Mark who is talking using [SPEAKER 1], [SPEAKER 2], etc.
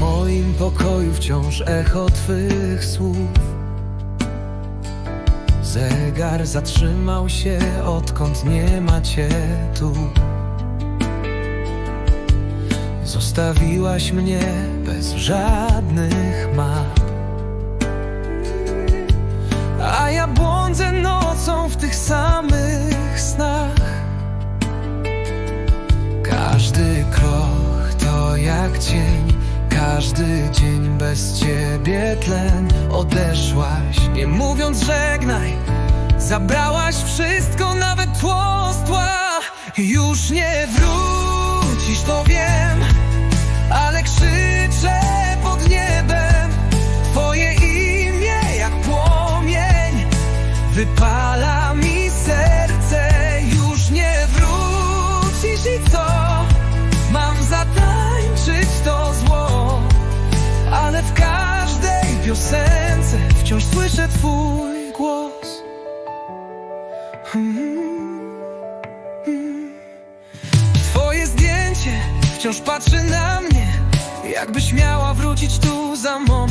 [SPEAKER 1] moim pokoju wciąż echo twych słów. Zegar zatrzymał się, odkąd nie ma cię tu. Zostawiłaś mnie bez żadnych map. A ja błądzę nocą w tych samych cień. Każdy dzień bez ciebie tlen. Odeszłaś, nie mówiąc żegnaj. Zabrałaś wszystko, nawet tło z tła Już nie wrócisz, to wiem. Ale krzyczę pod niebem. Twoje imię jak płomień. Wypala mi piosence Wciąż słyszę twój głos. Twoje zdjęcie wciąż patrzy na mnie Jakbyś miała wrócić tu za moment